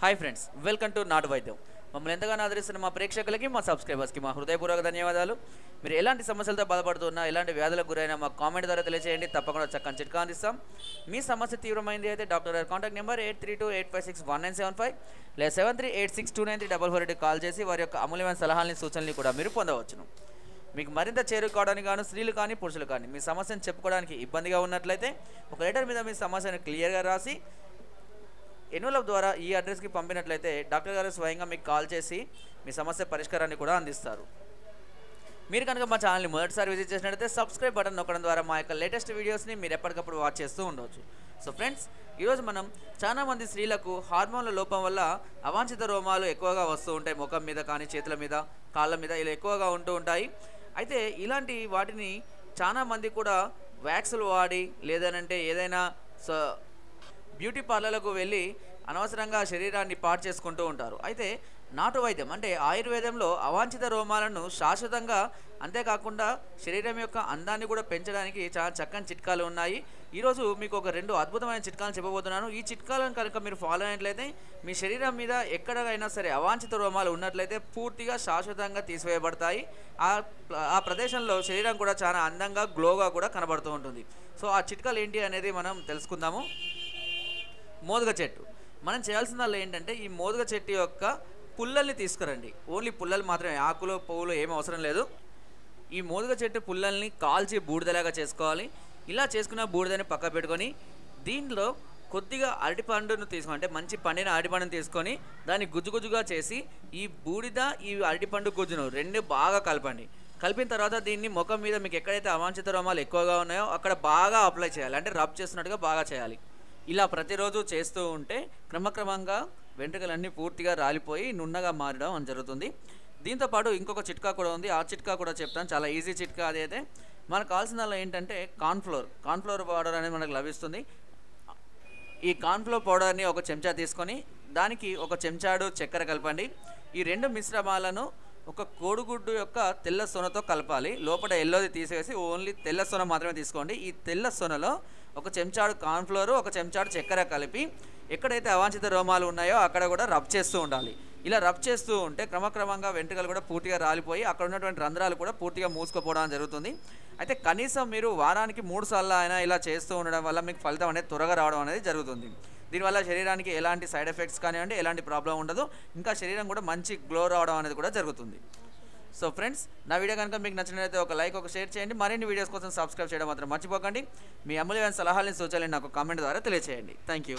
Hi friends welcome to నాటు వైద్యం మమ్మల్ని ఎంతగానో ఆదరిస్తున్న మా ప్రేక్షకులకి మా సబ్స్క్రైబర్స్కి మా హృదయపూర్వక ధన్యవాదాలు. మీరు ఎలాంటి సమస్యలతో బాధపడుతున్నా ఎలాంటి వ్యాధులకు గురైనా మా కామెంట్ ద్వారా తెలియజేయండి తప్పకుండా చక్కని చిట్కా అందిస్తాం. మీ సమస్య తీవ్రమైంది అయితే డాక్టర్ గారి contact number eight three two eight five six one nine seven five లేదా seven three eight six two nine three double four eight call చేసి వారి యొక్క అమూల్యమైన సలహాలని సూచనలు కూడా మీరు పొందవచ్చును. మీకు మరింత చేరుకోవడానికి గాను స్త్రీలు కానీ పురుషులు కానీ మీ సమస్యను చెప్పుకోవడానికి ఇబ్బందిగా ఉన్నట్లయితే ఒక లెటర్ మీద మీ సమస్యను క్లియర్గా రాసి ఎన్వలప్ ద్వారా ఈ అడ్రస్కి పంపినట్లయితే డాక్టర్ గారు స్వయంగా మీకు కాల్ చేసి మీ సమస్య పరిష్కారాన్ని కూడా అందిస్తారు. మీరు కనుక మా ఛానల్ని మొదటిసారి విజిట్ చేసినట్లయితే సబ్స్క్రైబ్ బటన్ నొక్కడం ద్వారా మా యొక్క లేటెస్ట్ వీడియోస్ని మీరు ఎప్పటికప్పుడు వాచ్ చేస్తూ ఉండవచ్చు సో ఫ్రెండ్స్ ఈరోజు మనం చాలామంది స్త్రీలకు హార్మోన్ల లోపం వల్ల అవాంఛిత రోమాలు ఎక్కువగా వస్తూ ఉంటాయి. ముఖం మీద కానీ చేతుల మీద కాళ్ళ మీద ఇలా ఎక్కువగా ఉంటూ ఉంటాయి. అయితే ఇలాంటి వాటిని చాలామంది కూడా వ్యాక్సులు వాడి లేదనంటే ఏదైనా సో బ్యూటీ పార్లర్లకు వెళ్ళి అనవసరంగా శరీరాన్ని పాడు చేసుకుంటూ ఉంటారు. అయితే నాటు వైద్యం అంటే ఆయుర్వేదంలో అవాంఛిత రోమాలను శాశ్వతంగా అంతేకాకుండా శరీరం యొక్క అందాన్ని కూడా పెంచడానికి చాలా చక్కని చిట్కాలు ఉన్నాయి. ఈరోజు మీకు ఒక రెండు అద్భుతమైన చిట్కాలు చెప్పబోతున్నాను. ఈ చిట్కాలను కనుక మీరు ఫాలో అయినట్లయితే మీ శరీరం మీద ఎక్కడైనా సరే అవాంఛిత రోమాలు ఉన్నట్లయితే పూర్తిగా శాశ్వతంగా తీసివేయబడతాయి. ఆ ఆ ప్రదేశంలో శరీరం కూడా చాలా అందంగా గ్లోగా కూడా కనబడుతూ ఉంటుంది. సో ఆ చిట్కాలు ఏంటి అనేది మనం తెలుసుకుందాము. మోదుగ చెట్టు. మనం చేయాల్సిందల్లా ఏంటంటే ఈ మోదుగ చెట్టు యొక్క పుల్లల్ని తీసుకురండి. ఓన్లీ పుల్లలు మాత్రమే ఆకులు పువ్వులు ఏం అవసరం లేదు. ఈ మోదుగ చెట్టు పుల్లల్ని కాల్చి బూడిదలాగా చేసుకోవాలి. ఇలా చేసుకున్న బూడిదని పక్క పెట్టుకొని దీంట్లో కొద్దిగా అరటిపండును తీసుకొని అంటే మంచి పండిన అరటిపండును తీసుకొని దాన్ని గుజ్జు గుజ్జుగా చేసి ఈ బూడిద ఈ అరటిపండు గుజ్జును రెండు బాగా కలపండి. కలిపిన తర్వాత దీన్ని ముఖం మీద మీకు ఎక్కడైతే అవాంఛిత రోమాలు ఎక్కువగా ఉన్నాయో అక్కడ బాగా అప్లై చేయాలి. అంటే రబ్ చేస్తున్నట్టుగా బాగా చేయాలి. ఇలా ప్రతిరోజు చేస్తూ ఉంటే క్రమక్రమంగా వెంట్రుకలన్నీ పూర్తిగా రాలిపోయి నున్నగా మారడం అని జరుగుతుంది. దీంతో పాటు ఇంకొక చిట్కా కూడా ఉంది. ఆ చిట్కా కూడా చెప్తాను. చాలా ఈజీ చిట్కా అదైతే. మనకు కావాల్సిన ఏంటంటే కార్న్ఫ్లోర్. కార్న్ఫ్లోర్ పౌడర్ అనేది మనకు లభిస్తుంది. ఈ కార్న్ఫ్లోర్ పౌడర్ని ఒక చెంచా తీసుకొని దానికి ఒక చెంచాడు చక్కెర కలపండి. ఈ రెండు మిశ్రమాలను ఒక కోడిగుడ్డు యొక్క తెల్ల సొనతో కలపాలి. లోపల ఎల్లోది తీసేసి ఓన్లీ తెల్ల సొన మాత్రమే తీసుకోండి. ఈ తెల్ల సొనలో ఒక చెంచాడు కార్న్ఫ్లోరు ఒక చెంచాడు చక్కెర కలిపి ఎక్కడైతే అవాంఛిత రోమాలు ఉన్నాయో అక్కడ కూడా రబ్ చేస్తూ ఉండాలి. ఇలా రబ్ చేస్తూ ఉంటే క్రమక్రమంగా వెంట్రుకలు కూడా పూర్తిగా రాలిపోయి అక్కడ ఉన్నటువంటి రంధ్రాలు కూడా పూర్తిగా మూసుకుపోవడం జరుగుతుంది. అయితే కనీసం మీరు వారానికి మూడు సార్లు అయినా ఇలా చేస్తూ ఉండడం వల్ల మీకు ఫలితం అనేది త్వరగా రావడం అనేది జరుగుతుంది. దీనివల్ల శరీరానికి ఎలాంటి సైడ్ ఎఫెక్ట్స్ కానివ్వండి ఎలాంటి ప్రాబ్లం ఉండదు. ఇంకా శరీరం కూడా మంచి గ్లో రావడం అనేది కూడా జరుగుతుంది. సో ఫ్రెండ్స్ నా వీడియో కనుక మీకు నచ్చినట్లయితే ఒక లైక్ ఒక షేర్ చేయండి. మరిన్ని వీడియోస్ కోసం సబ్స్క్రైబ్ చేయడం మాత్రం మర్చిపోకండి. మీ అమూల్యమైన సలహాలని సూచనలు నాకు కామెంట్ ద్వారా తెలియజేయండి థ్యాంక్ యూ